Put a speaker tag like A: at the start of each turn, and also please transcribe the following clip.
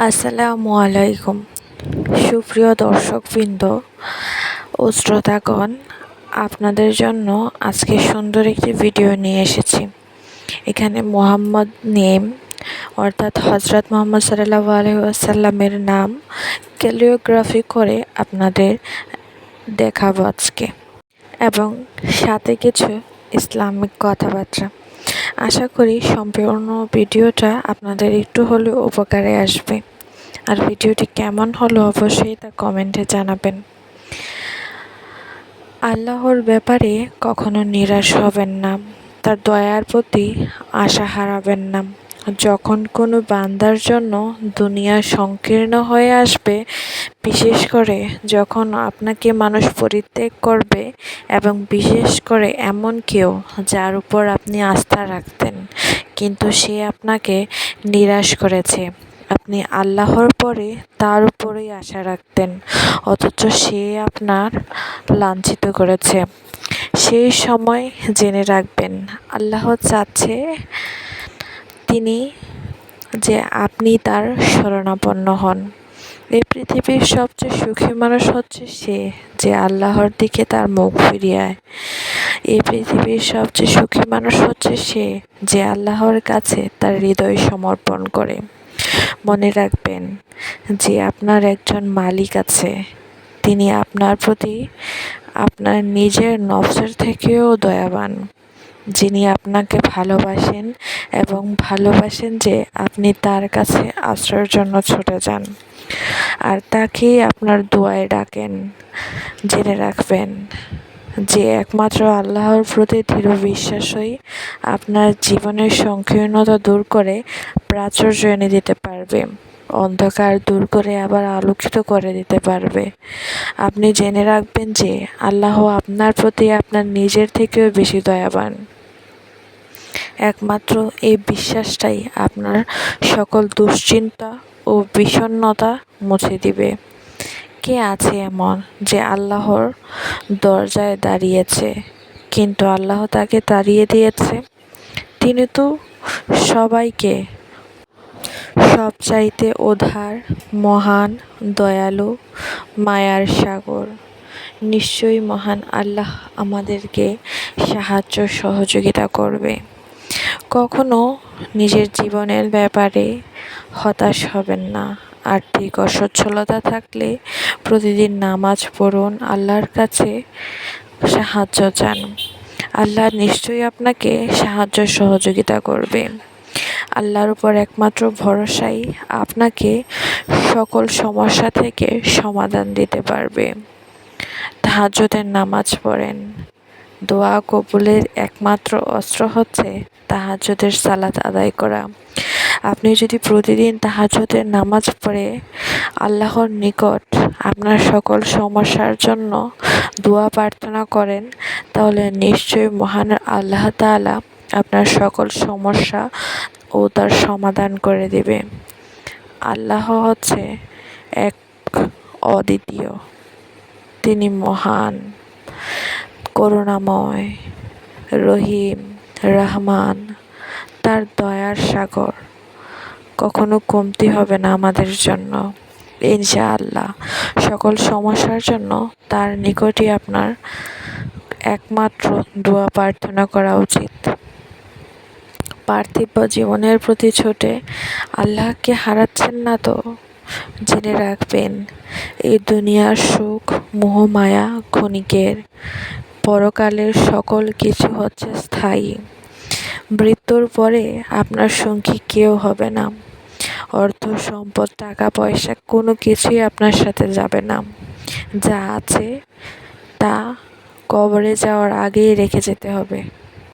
A: আসসালামু আলাইকুম। সুপ্রিয় দর্শকবৃন্দ ও শ্রোতাগণ, আপনাদের জন্য আজকে সুন্দর একটি ভিডিও নিয়ে এসেছি। এখানে মোহাম্মদ নেম, অর্থাৎ হজরত মোহাম্মদ সাল্লাহ আলহাসাল্লামের নাম ক্যালিওগ্রাফি করে আপনাদের দেখাবো আজকে। এবং সাথে কিছু ইসলামিক কথাবার্তা। আশা করি সম্পূর্ণ ভিডিওটা আপনাদের একটু হলেও উপকারে আসবে। আর ভিডিওটি কেমন হলো অবশ্যই তা কমেন্টে জানাবেন। আল্লাহর ব্যাপারে কখনো নিরাশ হবেন না। তার দয়ার প্রতি আশা হারাবেন না। যখন কোনো বান্দার জন্য দুনিয়া সংকীর্ণ হয়ে আসবে, বিশেষ করে যখন আপনাকে মানুষ পরিত্যাগ করবে এবং বিশেষ করে এমন কেউ যার উপর আপনি আস্থা রাখতেন, কিন্তু সে আপনাকে নিরাশ করেছে। আপনি আল্লাহর পরে তার উপরেই আশা রাখতেন, অথচ সে আপনার লাঞ্ছিত করেছে। সেই সময় জেনে রাখবেন, আল্লাহ চাচ্ছে তিনি যে আপনি তার শরণাপন্ন হন। এই পৃথিবীর সবচেয়ে সুখী মানুষ হচ্ছে সে যে আল্লাহর দিকে তার মুখ ফিরিয়ায়। এই পৃথিবীর সবচেয়ে সুখী মানুষ হচ্ছে সে যে আল্লাহর কাছে তার হৃদয় সমর্পণ করে। মনে রাখবেন যে আপনার একজন মালিক আছে। তিনি আপনার প্রতি আপনার নিজের নফসের থেকেও দয়াবান। যিনি আপনাকে ভালোবাসেন এবং ভালোবাসেন যে আপনি তার কাছে আশ্রয়ের জন্য ছুটে যান। আর তাকেই আপনার দোয়ায় ডাকেন, জেনে রাখবেন যে একমাত্র আল্লাহর প্রতি দৃঢ় বিশ্বাসই আপনার জীবনের সংকীর্ণতা দূর করে প্রাচুর্য এনে দিতে পারবে। অন্ধকার দূর করে আবার আলোকিত করে দিতে পারবে। আপনি জেনে রাখবেন যে আল্লাহ আপনার প্রতি আপনার নিজের থেকেও বেশি দয়াবান। একমাত্র এই বিশ্বাসটাই আপনার সকল দুশ্চিন্তা ও বিষণ্নতা মুছে দিবে। কে আছে এমন যে আল্লাহর দরজায় দাঁড়িয়েছে, কিন্তু আল্লাহ তাকে তাড়িয়ে দিয়েছে? তিনি তো সবাইকে সবচাইতে ওধার মহান, দয়ালু, মায়ার সাগর। নিশ্চয়ই মহান আল্লাহ আমাদেরকে সাহায্য সহযোগিতা করবে। কখনো নিজের জীবনের ব্যাপারে হতাশ হবেন না। আর্থিক অসচ্ছলতা থাকলে প্রতিদিন নামাজ পড়ুন, আল্লাহর কাছে সাহায্য চান। আল্লাহ নিশ্চয়ই আপনাকে সাহায্য সহযোগিতা করবে। আল্লাহর উপর একমাত্র ভরসাই আপনাকে সকল সমস্যা থেকে সমাধান দিতে পারবে। তাহাজ্জুদের নামাজ পড়েন। দোয়া কবুলের একমাত্র অস্ত্র হচ্ছে তাহাজ্জুদের সালাত আদায় করা। আপনি যদি প্রতিদিন তাহাজ্জুদের নামাজ পড়ে আল্লাহর নিকট আপনার সকল সমস্যার জন্য দোয়া প্রার্থনা করেন, তাহলে নিশ্চয়ই মহান আল্লাহ তাআলা আপনার সকল সমস্যা ও তার সমাধান করে দেবে। আল্লাহ হচ্ছে এক অদ্বিতীয়। তিনি মহান। করুণাময়। রহিম, রহমান, তার দয়ার সাগর। কখনো কমতি হবে না আমাদের জন্য। ইনশাআল্লাহ, সকল সমস্যার জন্য তার নিকটই আপনার একমাত্র দোয়া প্রার্থনা করা উচিত। পার্থিব জীবনের প্রতি ছোটে আল্লাহকে হারাচ্ছেন না তো? জেনে রাখবেন, এই দুনিয়ার সুখ মোহমায়া ক্ষণিকের পরকালের সকল কিছু হচ্ছে স্থায়ী। মৃত্যুর পরে আপনার সঙ্গী কেউ হবে না। অর্থ, সম্পদ, টাকা, পয়সা কোনো কিছুই আপনার সাথে যাবে না। যা আছে তা কবরে যাওয়ার আগেই রেখে যেতে হবে।